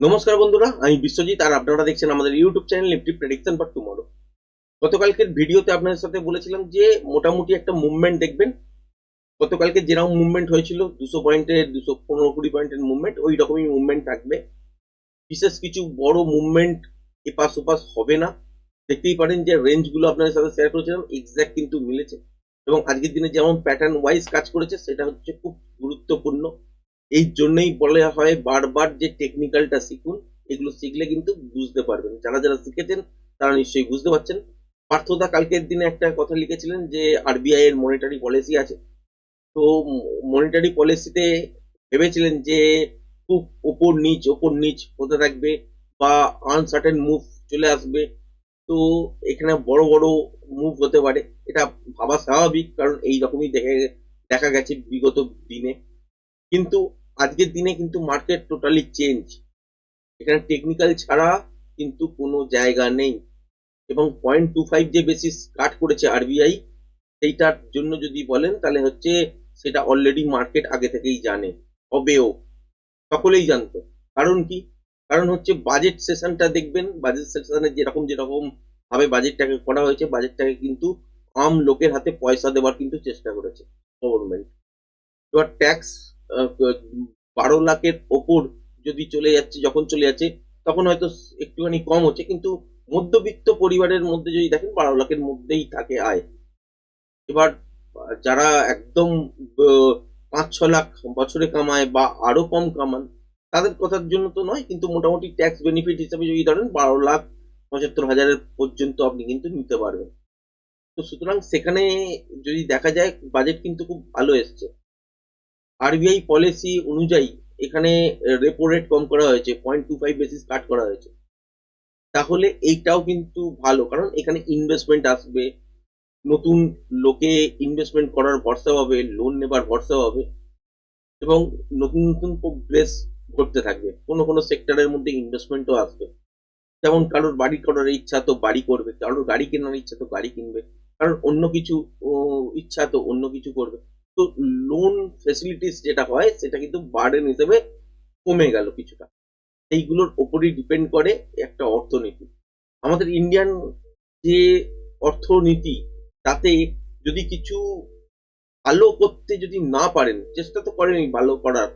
নমস্কার বন্ধুরা, আমি বিশ্বজিৎ, আর আপনারা দেখছেন আমাদের YouTube channel Nifty prediction for tomorrow গতকালকের ভিডিওতে আপনাদের সাথে বলেছিলাম যে, মোটামুটি একটা মুভমেন্ট দেখবেন। গতকালকে যেরকম মুভমেন্ট হয়েছিল, দুশো পয়েন্টের, দুশো পনেরো কুড়ি পয়েন্টের মুভমেন্ট ওই রকমই মুভমেন্ট থাকবে। বিশেষ কিছু বড় মুভমেন্ট এপাশ ওপাশ হবে না। দেখতেই পারেন যে রেঞ্জগুলো আপনাদের সাথে শেয়ার করেছিলাম এক্স্যাক্ট কিন্তু মিলেছে। এবং আজকের দিনে যেমন প্যাটার্ন ওয়াইজ কাজ করেছে, সেটা হচ্ছে খুব গুরুত্বপূর্ণ। এই জন্যই বলা হয় বারবার যে টেকনিক্যালটা শিখুন, এগুলো শিখলে কিন্তু বুঝতে পারবেন। যারা যারা শিখেছেন, তারা নিশ্চয়ই বুঝতে পারছেন। পার্থদা কালকের দিনে একটা কথা লিখেছিলেন যে আরবিআই এর মনিটারি পলিসি আছে। তো মনিটারি পলিসিতে ভেবেছিলেন যে, খুব ওপর নিচ ওপর নিচ হতে থাকবে বা আনসার্টেন মুভ চলে আসবে। তো এখানে বড় বড় মুভ হতে পারে। এটা ভাবা স্বাভাবিক, কারণ এই রকমই দেখে, দেখা গেছে বিগত দিনে। কিন্তু আজকের দিনে কিন্তু মার্কেট টোটালি চেঞ্জ এখানে টেকনিক্যাল ছাড়া কিন্তু কোনো জায়গা নেই। এবং পয়েন্ট টু ফাইভ যে বেসিস কাট করেছে আরবিআই সেইটার জন্য যদি বলেন, তাহলে হচ্ছে সেটা অলরেডি মার্কেট আগে থেকেই জানে। হবেও। সকলেই জানতো। কারণ কি? কারণ হচ্ছে বাজেট সেশনটা দেখবেন বাজেট সেশনে যেরকম যেরকম ভাবে বাজেটটাকে করা হয়েছে বাজেটটাকে কিন্তু আম লোকের হাতে পয়সা দেওয়ার কিন্তু চেষ্টা করেছে গভর্নমেন্ট এবার ট্যাক্স বারো লাখের ওপর যদি চলে যাচ্ছে, যখন চলে যাচ্ছে, তখন হয়তো একটুখানি কম হচ্ছে। কিন্তু মধ্যবিত্ত পরিবারের মধ্যে যদি দেখেন, বারো লাখের মধ্যেই থাকে আয়। এবার যারা একদম পাঁচ, ছ লাখ বছরে কামায় বা আরও কম কামান, তাদের কথার জন্য তো নয়, কিন্তু মোটামুটি ট্যাক্স বেনিফিট হিসাবে যদি ধরেন, বারো লাখ পঁচাত্তর হাজারের পর্যন্ত আপনি কিন্তু নিতে পারবেন। তো সুতরাং সেখানে যদি দেখা যায় বাজেট কিন্তু খুব ভালো এসছে। আরবিআই পলিসি অনুযায়ী এখানে রেপো রেট কম করা হয়েছে point two five basis cut করা হয়েছে। তাহলে এইটাও কিন্তু ভালো, কারণ এখানে ইনভেস্টমেন্ট আসবে, নতুন লোকে ইনভেস্টমেন্ট করার ভরসা হবে লোন নেবার ভরসা হবে এবং নতুন নতুন প্রোগ্রেস ঘটতে থাকবে। কোনো কোনো সেক্টরের মধ্যে ইনভেস্টমেন্টও আসবে। যেমন কারোর বাড়ি করার ইচ্ছা তো বাড়ি করবে, কারোর গাড়ি কেনার ইচ্ছা তো গাড়ি কিনবে কারণ অন্য কিছু ইচ্ছা তো অন্য কিছু করবে। লোন ফেসিলিটিস যেটা হয়, সেটা কিন্তু বার্ডেন হিসেবে কমে গেল কিছুটা। এইগুলোর ওপরই ডিপেন্ড করে একটা অর্থনীতি। আমাদের ইন্ডিয়ান যে অর্থনীতি, তাতে যদি কিছু ভালো করতে যদি না পারেন, চেষ্টা তো করেনি ভালো করার,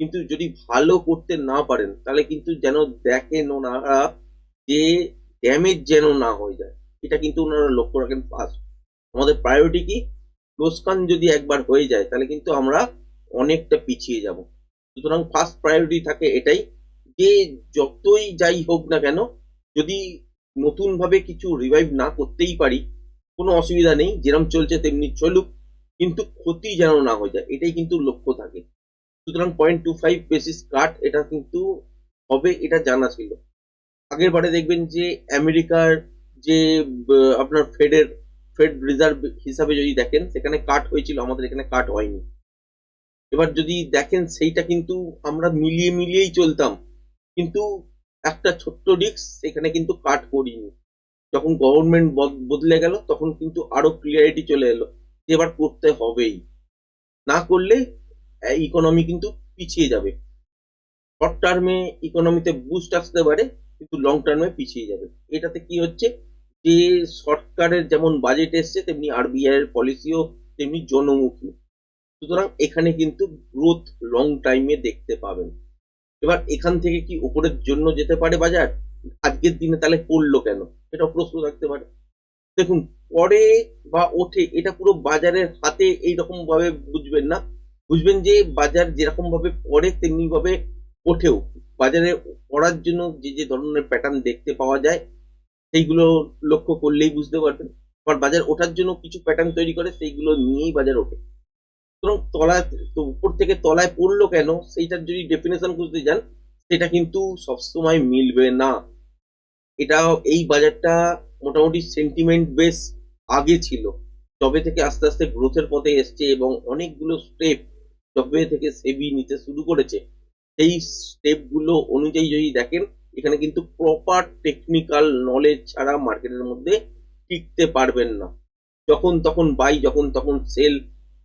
কিন্তু যদি ভালো করতে না পারেন, তাহলে কিন্তু যেন দেখেন ওনারা যে ড্যামেজ যেন না হয়ে যায়। এটা কিন্তু ওনারা লক্ষ্য রাখেন ফার্স্ট আমাদের প্রায়োরিটি কি? লোসকান যদি একবার হয়ে যায়, তাহলে কিন্তু আমরা অনেকটা পিছিয়ে যাব। সুতরাং ফার্স্ট প্রায়োরিটি থাকে এটাই যে যতই যাই হোক না কেন, যদি নতুন ভাবে কিছু রিভাইভ না করতেই পারি, কোনো অসুবিধা নেই যেরকম চলছে তেমনি চলুক, কিন্তু ক্ষতি যেন না হয়ে যায়, এটাই কিন্তু লক্ষ্য থাকে। সুতরাং point two five basis cut এটা কিন্তু হবে, এটা জানা ছিল। আগের বারে দেখবেন যে আমেরিকার যে আপনার ফেডের ফেড রিজার্ভ হিসাবে যদি দেখেন, সেখানে কাট হয়েছিল, আমাদের এখানে কাট হয়নি। এবার যদি দেখেন, সেইটা কিন্তু আমরা মিলিয়ে মিলিয়েই চলতাম। কিন্তু একটা ছোট্ট রিক্স সেখানে কিন্তু কাট করিনি। যখন গভর্নমেন্ট বদলে গেল, তখন কিন্তু আরও ক্লিয়ারিটি চলে এলো যে এবার করতে হবেই। না করলে ইকোনমি কিন্তু পিছিয়ে যাবে। শর্ট টার্মে ইকোনমিতে বুস্ট আসতে পারে, কিন্তু লং টার্মে পিছিয়ে যাবে। এটাতে কি হচ্ছে? যে সরকারের যেমন বাজেট এসছে, তেমনি আরবিআই এর পলিসিও তেমনি জনমুখী। সুতরাং এখানে কিন্তু গ্রোথ লং টাইমে দেখতে পাবেন। এবার এখান থেকে কি উপরের জন্য যেতে পারে বাজার? আজকের দিনে তাহলে পড়ল কেন? এটা প্রশ্ন থাকতে পারে। দেখুন, পরে বা ওঠে এটা পুরো বাজারের হাতে এইরকম ভাবে বুঝবেন না। বুঝবেন যে বাজার যেরকম ভাবে পড়ে তেমনি ভাবে ওঠেও। বাজারে পড়ার জন্য যে যে ধরনের প্যাটার্ন দেখতে পাওয়া যায় সেইগুলো লক্ষ্য করলেই বুঝতে পারবেন। আবার বাজার ওঠার জন্য কিছু প্যাটার্ন তৈরি করে, সেইগুলো নিয়েই বাজার ওঠে। সুতরাং তলায়, তো উপর থেকে তলায় পড়ল কেন, সেইটার যদি ডেফিনেশন খুঁজতে যান, সেটা কিন্তু সবসময় মিলবে না। এটা এই বাজারটা মোটামুটি সেন্টিমেন্ট বেস আগে ছিল। তবে থেকে আস্তে আস্তে গ্রোথের পথে এসছে এবং অনেকগুলো স্টেপ যবে থেকে সেবি নিতে শুরু করেছে। সেই স্টেপগুলো অনুযায়ী যদি দেখেন এখানে কিন্তু প্রপার টেকনিক্যাল নলেজ ছাড়া মার্কেটের মধ্যে টিকতে পারবেন না। যখন তখন বাই যখন তখন সেল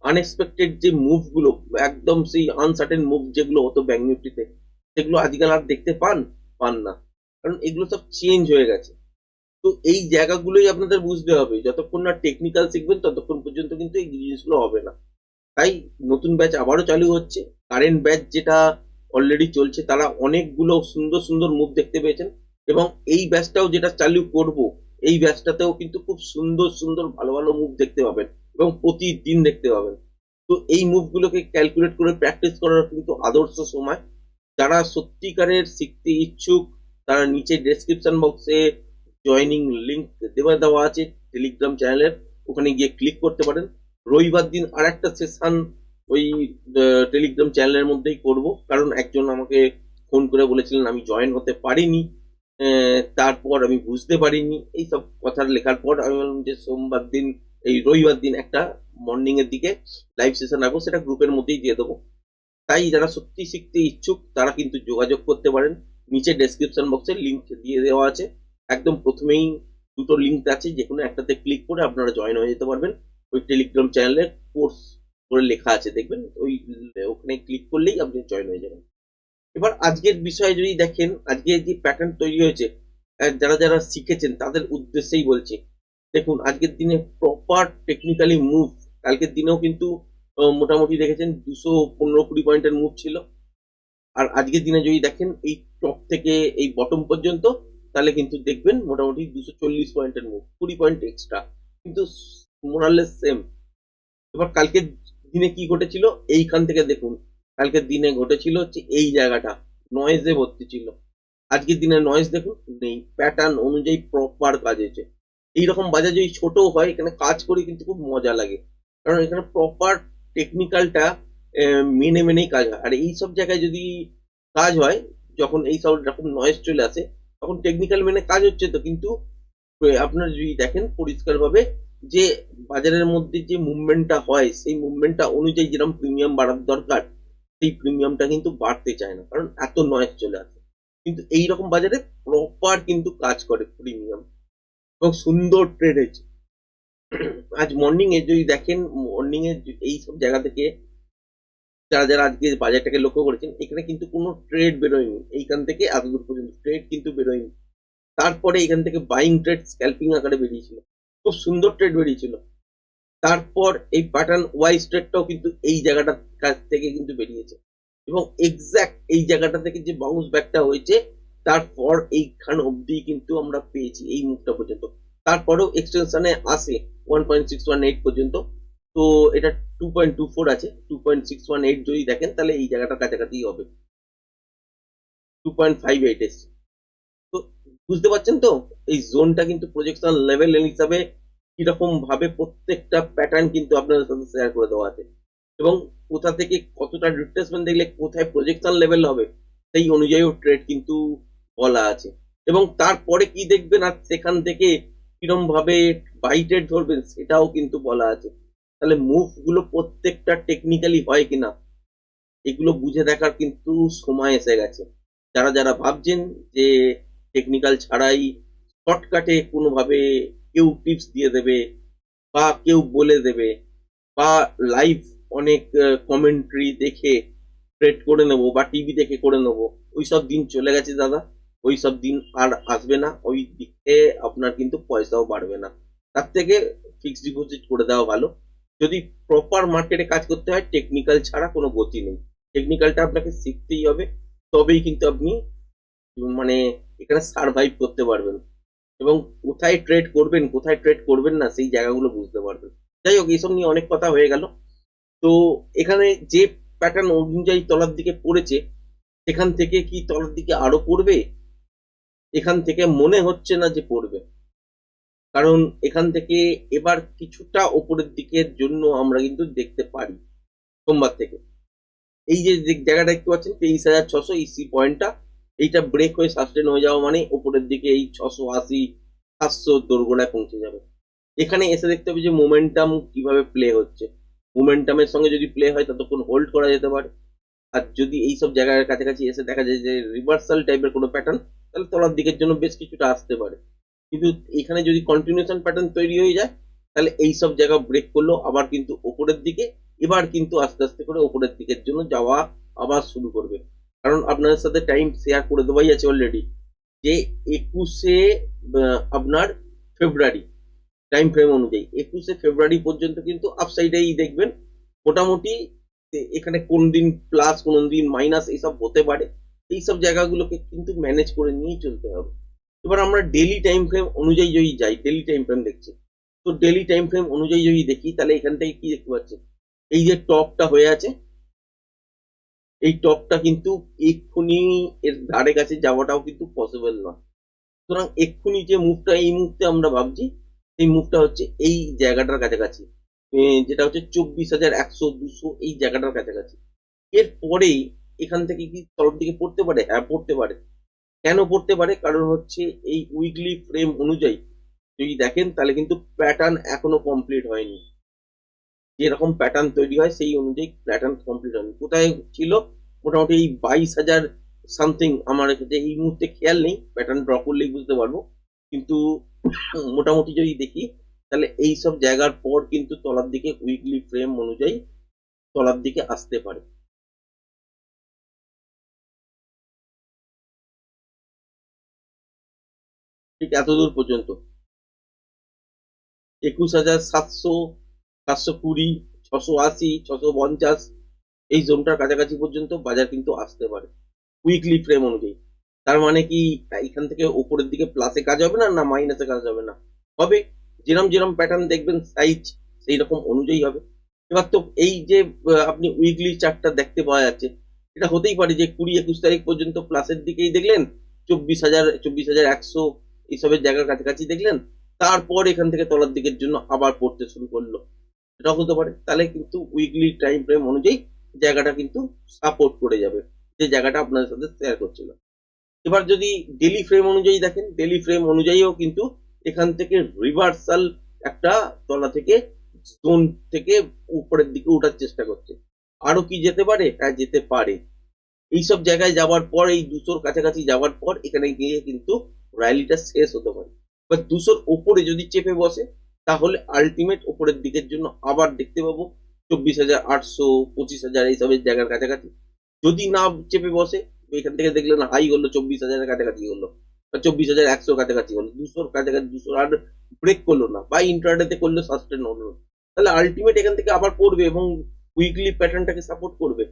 আনএক্সপেক্টেড যে মুভগুলো একদম সেই আনসার্টেন মুভ যেগুলো হতো ব্যাঙ্ক নিফটিতে সেগুলো আজকাল আর দেখতে পান পান না। কারণ এগুলো সব চেঞ্জ হয়ে গেছে। তো এই জায়গাগুলোই আপনাদের বুঝতে হবে, যতক্ষণ না টেকনিক্যাল শিখবেন, ততক্ষণ পর্যন্ত কিন্তু এই জিনিসগুলো হবে না। তাই নতুন ব্যাচ আবারও চালু হচ্ছে। কারেন্ট ব্যাচ যেটা অলরেডি চলছে, তারা অনেকগুলো সুন্দর সুন্দর মুভ দেখতে পেয়েছেন এবং এই ব্যাচটাও যেটা চালু করব, এই ব্যাচটাতেও কিন্তু খুব সুন্দর সুন্দর ভালো ভালো মুভ দেখতে পাবেন এবং প্রতিদিন দেখতে পাবেন। তো এই মুভগুলোকে ক্যালকুলেট করে প্র্যাকটিস করার কিন্তু আদর্শ সময়। যারা সত্যিকারের শিখতে ইচ্ছুক, তারা নিচে ডেসক্রিপশন বক্সে জয়নিং লিঙ্ক দেওয়া দেওয়া আছে টেলিগ্রাম চ্যানেলের ওখানে গিয়ে ক্লিক করতে পারেন। রবিবার দিন আর একটা সেশন ওই টেলিগ্রাম চ্যানেলের মধ্যেই করব। কারণ একজন আমাকে ফোন করে বলেছিলেন, আমি জয়েন হতে পারিনি। তারপর আমি বুঝতে পারিনি। এই সব কথা লেখার পর আমি বললাম যে, সোমবার দিন, এই রবিবার দিন একটা মর্নিং এর দিকে লাইভ সেশন রাখব, সেটা গ্রুপের মধ্যেই দিয়ে দেবো। তাই যারা সত্যি শিখতে ইচ্ছুক, তারা কিন্তু যোগাযোগ করতে পারেন। নিচে ডেসক্রিপশন বক্সে লিঙ্ক দিয়ে দেওয়া আছে। একদম প্রথমেই দুটো লিঙ্ক আছে যে কোনো একটাতে ক্লিক করে আপনারা জয়েন হয়ে যেতে পারবেন। ওই টেলিগ্রাম চ্যানেলের কোর্স করে লেখা আছে, দেখবেন? ওই, ওখানে ক্লিক করলেই আপনি জয়েন হয়ে যাবেন। এবার আজকের বিষয়ে যদি দেখেন, আজকে যে প্যাটার্ন তৈরি হয়েছে যারা যারা শিখেছেন, তাদের উদ্দেশ্যেই বলছি, দেখুন, আজকের দিনে প্রপার টেকনিক্যালি মুভ কালকের দিনেও কিন্তু মোটামুটি দেখেছেন দুশো পনেরো কুড়ি পয়েন্টের মুভ ছিল। আর আজকের দিনে যদি দেখেন, এই টপ থেকে এই বটম পর্যন্ত, তাহলে কিন্তু দেখবেন মোটামুটি দুশো চল্লিশ পয়েন্টের মুভ কুড়ি পয়েন্ট এক্সট্রা কিন্তু মোরালেস সেম এবার কালকের দিনে কি ঘটেছিল? এইখান থেকে দেখুন। কালকের দিনে ঘটেছিল হচ্ছে এই জায়গাটা, নয়েজে ভর্তি ছিল। আজকের দিনে নয়েজ দেখুন, নেই। প্যাটার্ন অনুযায়ী প্রপার কাজ হয়েছে। এইরকম বাজার যদি ছোট হয়, এখানে কাজ করে কিন্তু খুব মজা লাগে। কারণ এখানে প্রপার টেকনিক্যালটা মেনে মেনেই কাজ হয়। আর এই সব জায়গায় যদি কাজ হয়, যখন এই সব রকম নয়েজ চলে আসে, তখন টেকনিক্যাল মেনে কাজ হচ্ছে তো। কিন্তু আপনারা যদি দেখেন পরিষ্কারভাবে যে বাজারের মধ্যে যে মুভমেন্টটা হয়, সেই মুভমেন্টটা অনুযায়ী যেরকম প্রিমিয়াম বাড়ার দরকার, সেই প্রিমিয়ামটা কিন্তু বাড়তে চায় না। কারণ এত নয়েজ চলে আসে। কিন্তু এই রকম বাজারে প্রপার কিন্তু কাজ করে প্রিমিয়াম এবং সুন্দর ট্রেড হয়েছে। আজ মর্নিং এ যদি দেখেন মর্নিং এ এই সব জায়গা থেকে যারা যারা আজকে বাজারটাকে লক্ষ্য করেছেন, এখানে কিন্তু কোনো ট্রেড বেরোয়নি। এইখান থেকে এতদূর পর্যন্ত ট্রেড কিন্তু বেরোয়নি। তারপরে এখান থেকে বাইং ট্রেড স্ক্যাল্পিং আকারে বেরিয়েছিল। খুব সুন্দর ট্রেড বেরিয়েছিল। তারপর এই প্যাটার্ন ওয়াইজ ট্রেডটাও কিন্তু এই জায়গাটার কাছ থেকে কিন্তু বেরিয়েছে। এবং এক্স্যাক্ট এই জায়গাটা থেকে যে বাউন্স ব্যাকটা হয়েছে, তারপর এইখান অবধি কিন্তু আমরা পেয়েছি এই মুখটা পর্যন্ত। তারপরেও এক্সটেনশনে আসে one point six one eight পর্যন্ত। তো এটা টু পয়েন্ট টু ফোর আছে। Two point six one eight যদি দেখেন, তাহলে এই জায়গাটার কাছাকাছি হবে। টু পয়েন্ট ফাইভ এইট এসছে। বুঝতে পারছেন তো? এই জোনটা কিন্তু প্রজেকশন লেভেল হিসাবে কীরকম ভাবে প্রত্যেকটা প্যাটার্ন কিন্তু আপনাদের সাথে শেয়ার করে দেওয়া আছে। এবং কোথা থেকে কতটা রিট্রেসমেন্ট দেখলে কোথায় প্রজেকশন লেভেল হবে, সেই অনুযায়ীও ট্রেড কিন্তু বলা আছে। এবং তারপরে কি দেখবেন আর সেখান থেকে কিরম ভাবে বাই ট্রেড ধরবেন সেটাও কিন্তু বলা আছে। তাহলে মুভগুলো প্রত্যেকটা টেকনিক্যালি হয় কিনা, এগুলো বুঝে দেখার কিন্তু সময় এসে গেছে। যারা যারা ভাবছেন যে টেকনিক্যাল ছাড়াই শর্টকাটে কোনোভাবে কেউ টিপস দিয়ে দেবে বা কেউ বলে দেবে বা লাইভ অনেক কমেন্ট্রি দেখে ট্রেড করে নেব বা টিভি দেখে করে নেব। ওই সব দিন চলে গেছে দাদা ওই সব দিন আর আসবে না। ওই দিকে আপনার কিন্তু পয়সাও বাড়বে না। তার থেকে ফিক্সড ডিপোজিট করে দেওয়া ভালো। যদি প্রপার মার্কেটে কাজ করতে হয় টেকনিক্যাল ছাড়া কোনো গতি নেই। টেকনিক্যালটা আপনাকে শিখতেই হবে। তবেই কিন্তু আপনি মানে এখানে সার্ভাইভ করতে পারবেন। এবং কোথায় ট্রেড করবেন, কোথায় ট্রেড করবেন না, সেই জায়গাগুলো বুঝতে পারবেন। যাই হোক, এইসব নিয়ে অনেক কথা হয়ে গেল। তো এখানে যে প্যাটার্ন অনুযায়ী তলার দিকে পড়েছে, সেখান থেকে কি তলার দিকে আরও পড়বে? এখান থেকে মনে হচ্ছে না যে পড়বে। কারণ এখান থেকে এবার কিছুটা ওপরের দিকের জন্য আমরা কিন্তু দেখতে পারি, সোমবার থেকে। এই যে যে জায়গাটা দেখতে পাচ্ছেন, তেইশ হাজার ছশো ইসি পয়েন্টটা এইটা ব্রেক হয়ে সাস্টেন হয়ে যাওয়া মানে ওপরের দিকে এই ছশো আশি, সাতশো দোরগোড়ায় পৌঁছে যাবে। এখানে এসে দেখতে হবে যে মোমেন্টাম কীভাবে প্লে হচ্ছে। মোমেন্টামের সঙ্গে যদি প্লে হয়, ততক্ষণ হোল্ড করা যেতে পারে। আর যদি এই সব জায়গার কাছাকাছি এসে দেখা যায় যে রিভার্সাল টাইপের কোনো প্যাটার্ন তাহলে তলার দিকের জন্য বেশ কিছুটা আসতে পারে। কিন্তু এখানে যদি কন্টিনিউশন প্যাটার্ন তৈরি হয়ে যায়, তাহলে এই সব জায়গা ব্রেক করল, আবার কিন্তু ওপরের দিকে, এবার কিন্তু আস্তে আস্তে করে ওপরের দিকের জন্য যাওয়া আবার শুরু করবে। কারণ আপনাদের সাথে টাইম শেয়ার করে দেওয়াই আছে অলরেডি যে একুশে আপনার ফেব্রুয়ারি টাইম ফ্রেম অনুযায়ী। একুশে ফেব্রুয়ারি পর্যন্ত কিন্তু আপসাইডেই দেখবেন। মোটামুটি এখানে কোন দিন প্লাস কোন দিন মাইনাস এইসব হতে পারে। এইসব জায়গাগুলোকে কিন্তু ম্যানেজ করে নিয়েই চলতে হবে। এবার আমরা ডেলি টাইম ফ্রেম অনুযায়ী যদি যাই ডেলি টাইম ফ্রেম দেখছি। তো ডেলি টাইম ফ্রেম অনুযায়ী যদি দেখি, তাহলে এখান থেকে কি দেখতে পাচ্ছি? এই যে টপটা হয়ে আছে এই টপটা কিন্তু এক্ষুনি এর ধারে কাছে যাওয়াটাও কিন্তু পসিবল নয়। সুতরাং এক্ষুনি যে মুভটা এই মুহূর্তে আমরা ভাবছি, এই মুভটা হচ্ছে এই জায়গাটার কাছাকাছি। যেটা হচ্ছে চব্বিশ হাজার একশো দুশো এই জায়গাটার কাছাকাছি। এর পরেই এখান থেকে কি তরফ দিকে পড়তে পারে? হ্যাঁ পড়তে পারে। কেন পড়তে পারে? কারণ হচ্ছে এই উইকলি ফ্রেম অনুযায়ী যদি দেখেন, তাহলে কিন্তু প্যাটার্ন এখনও কমপ্লিট হয়নি। যেরকম প্যাটার্ন তৈরি হয়, সেই অনুযায়ী প্যাটার্ন কমপ্লিট হয়নি কোথায় ছিল? মোটামুটি এই বাইশ হাজার সামথিং আমার কাছে এই মুহূর্তে খেয়াল নেই প্যাটার্ন ড্র করলেই বুঝতে পারব। কিন্তু মোটামুটি যদি দেখি, তাহলে এই সব জায়গার পর কিন্তু তলার দিকে উইকলি ফ্রেম অনুযায়ী তলার দিকে আসতে পারে। ঠিক এতদূর পর্যন্ত। একুশ হাজার সাতশো সাতশো কুড়ি, ছশো আশি, ছশো পঞ্চাশ, এই জোনটার কাছাকাছি পর্যন্ত বাজার কিন্তু আসতে পারে উইকলি ফ্রেম অনুযায়ী। তার মানে কি এখান থেকে উপরের দিকে প্লাসে কাজ হবে না না মাইনাসে কাজ হবে না? হবে, যেরম যেরম প্যাটার্ন দেখবেন সাইজ সেই রকম অনুযায়ী হবে। এবার তো এই যে আপনি উইকলি চার্টটা দেখতে পাওয়া যাচ্ছে, এটা হতেই পারে যে কুড়ি, একুশ তারিখ পর্যন্ত প্লাসের দিকেই দেখলেন, চব্বিশ হাজার চব্বিশ হাজার একশো, এইসবের জায়গার কাছাকাছি দেখলেন, তারপর এখান থেকে তলার দিকের জন্য আবার পড়তে শুরু করল। এটা হতে পারে। তাহলে কিন্তু উইকলি টাইম ফ্রেম অনুযায়ী জায়গাটা কিন্তু সাপোর্ট করে যাবে। যে জায়গাটা আপনাদের সাথে শেয়ার করছিলাম। এবার যদি ডেলি ফ্রেম অনুযায়ী দেখেন ডেলি ফ্রেম অনুযায়ীও কিন্তু এখান থেকে রিভার্সাল একটা তলা থেকে জোন থেকে উপরের দিকে ওঠার চেষ্টা করছে। আরও কি যেতে পারে? হ্যাঁ যেতে পারে। এইসব জায়গায় যাওয়ার পর, এই দুশোর কাছাকাছি যাওয়ার পর, এখানে গিয়ে কিন্তু র্যালিটা শেষ হতে পারে। বা দুশোর ওপরে যদি চেপে বসে তাহলে আলটিমেট ওপরের দিকের জন্য আবার দেখতে পাবো চব্বিশ হাজার, আটশো, পঁচিশ হাজার এইসবের জায়গার কাছাকাছি। যদি না চেপে বসে, এখান থেকে দেখলেন হাই হলো চব্বিশ হাজারের কাছাকাছি হলো চব্বিশ হাজার, একশোর কাছাকাছি হলো, দুশোর কাছাকাছি দুশো আর ব্রেক করল না, বা ইন্টারনেটে করলে সাস্টেন হলো না। তাহলে আলটিমেট এখান থেকে আবার পড়বে এবং উইকলি প্যাটার্নটাকে সাপোর্ট করবে।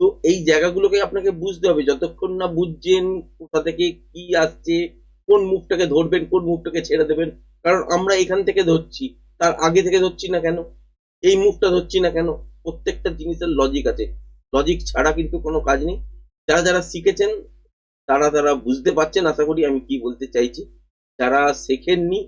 তো এই জায়গাগুলোকে আপনাকে বুঝতে হবে, যতক্ষণ না বুঝছেন কোথা থেকে কি আসছে, কোন মুভটাকে ধরবেন, কোন মুভটাকে ছেড়ে দেবেন কারণ আমরা এখান থেকে ধরছি, তার আগে থেকে ধরছি না কেন? এই মুভটা ধরছি না কেন? প্রত্যেকটা জিনিসের লজিক আছে। লজিক ছাড়া কিন্তু কোনো কাজ নেই। যারা যারা শিখেছেন, তারা তারা বুঝতে পারছেন, আশা করি আমি কি বলতে চাইছি। যারা শেখেননি,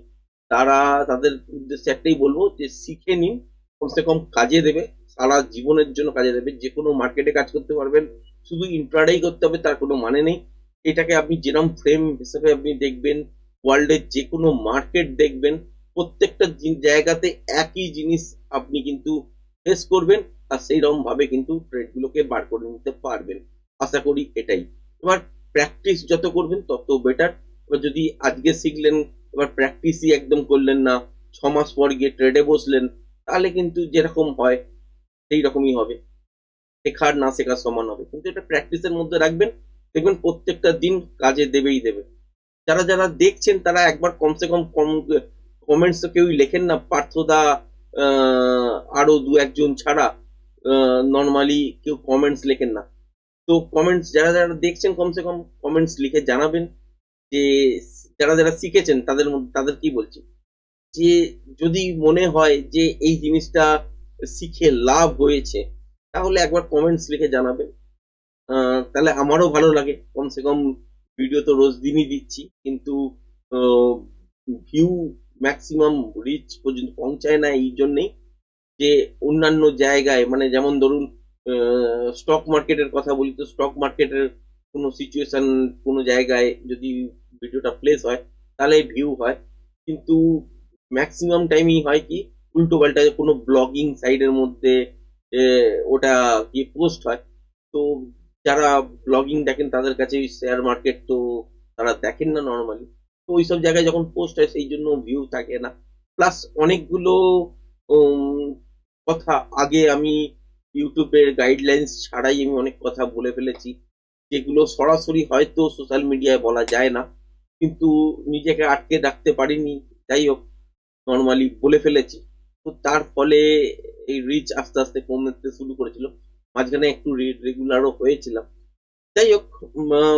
তারা তাদের উদ্দেশ্যে একটাই বলব যে শিখে নিন। কমসে কম কাজে দেবে। সারা জীবনের জন্য কাজে দেবে। যে কোনো মার্কেটে কাজ করতে পারবেন। শুধু ইন্ট্রাডেই করতে হবে, তার কোনো মানে নেই। এটাকে আপনি যেরকম ফ্রেম হিসেবে আপনি দেখবেন ওয়ার্ল্ডের যে কোনো মার্কেট দেখবেন, প্রত্যেকটা জায়গাতে একই জিনিস আপনি কিন্তু ফেস করবেন আর সেই ভাবে কিন্তু ট্রেডগুলোকে বার করে নিতে পারবেন। আশা করি এটাই। এবার প্র্যাকটিস যত করবেন, তত বেটার এবার যদি আজকে শিখলেন, এবার প্র্যাকটিসই একদম করলেন না, ছ মাস পর গিয়ে ট্রেডে বসলেন, তাহলে কিন্তু যেরকম হয় সেই রকমই হবে। শেখার না শেখার সমান হবে। কিন্তু এটা প্র্যাকটিসের মধ্যে রাখবেন, দেখবেন প্রত্যেকটা দিন কাজে দেবেই দেবে। যারা যারা দেখছেন, তারা একবার কমসে কম কম কমেন্টস তো কেউই লেখেন না। পার্থদা আরও দু একজন ছাড়া নর্মালি কেউ কমেন্টস লেখেন না। তো কমেন্টস যারা যারা দেখছেন, কমসে কম কমেন্টস লিখে জানাবেন যে, যারা যারা শিখেছেন, তাদের তাদের কি বলছি? যে, যদি মনে হয় যে, এই জিনিসটা শিখে লাভ হয়েছে, তাহলে একবার কমেন্টস লিখে জানাবেন। তাহলে আমারও ভালো লাগে। কমসে কম ভিডিও তো রোজ দিনই দিচ্ছি, কিন্তু ভিউ ম্যাক্সিমাম রিচ পর্যন্ত পৌঁছায় না এই জন্যেই যে অন্যান্য জায়গায় মানে যেমন ধরুন স্টক মার্কেটের কথা বলি তো স্টক মার্কেটের কোনো সিচুয়েশন কোনো জায়গায় যদি ভিডিওটা প্লেস হয়, তাহলে ভিউ হয়। কিন্তু ম্যাক্সিমাম টাইমই হয় কি, উল্টো পাল্টা কোনো ব্লগিং সাইডের মধ্যে ওটা কি পোস্ট হয়। তো যারা ব্লগিং দেখেন, তাদের কাছে শেয়ার মার্কেট তো তারা দেখেন না নর্মালি তো ওইসব জায়গায় যখন পোস্ট হয়, সেই জন্য ভিউ থাকে না। প্লাস অনেকগুলো কথা আগে আমি ইউটিউবের গাইডলাইন্স ছাড়াই আমি অনেক কথা বলে ফেলেছি। যেগুলো সরাসরি হয়তো সোশ্যাল মিডিয়ায় বলা যায় না। কিন্তু নিজেকে আটকে রাখতে পারিনি, যাই হোক নর্মালি বলে ফেলেছি। তো তার ফলে এই রিচ আস্তে আস্তে কমতে শুরু করেছিল। মাঝখানে একটু রেগুলারও হয়েছিলাম। যাই হোক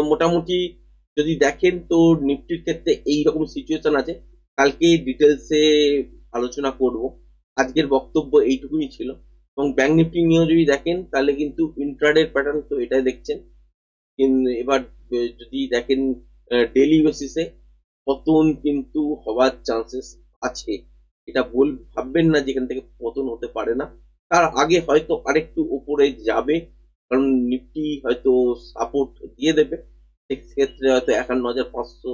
মোটামুটি যদি দেখেন তো নিফটির ক্ষেত্রে এইরকম সিচুয়েশন আছে কালকে ডিটেলসে আলোচনা করব। আজকের বক্তব্য এইটুকুই ছিল। এবং ব্যাংক নিফটি নিয়েও যদি দেখেন, তাহলে কিন্তু ইন্ট্রাডের প্যাটার্ন তো এটাই দেখছেন। এবার যদি দেখেন ডেলি বেসিসে পতন কিন্তু হওয়ার চান্সেস আছে। এটা বল ভাববেন না যেখান থেকে পতন হতে পারে না। তার আগে হয়তো আরেকটু উপরে যাবে, কারণ নিফটি হয়তো সাপোর্ট দিয়ে দেবে। সেক্ষেত্রে হয়তো একান্ন হাজার পাঁচশো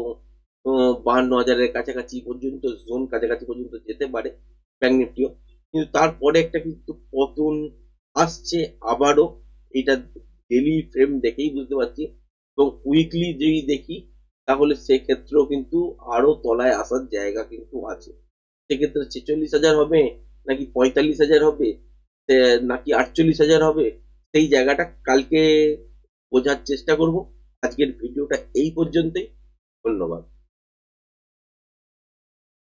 বাহান্ন হাজারের কাছাকাছি পর্যন্ত জোন কাছাকাছি পর্যন্ত যেতে পারে ব্যাংক নিফটিও। কিন্তু তারপরে একটা কিন্তু পতন আসছে আবারও, এটা ডেলি ফ্রেম দেখেই বুঝতে পারছি। এবং উইকলি যদি দেখি, তাহলে সেক্ষেত্রেও কিন্তু আরও তলায় আসার জায়গা কিন্তু আছে। সেক্ষেত্রে ছেচল্লিশ হাজার হবে নাকি পঁয়তাল্লিশ হাজার হবে? নাকি আটচল্লিশ হাজার হবে, সেই জায়গাটা কালকে বোঝার চেষ্টা করব। আজকের ভিডিওটা এই পর্যন্তই। ধন্যবাদ।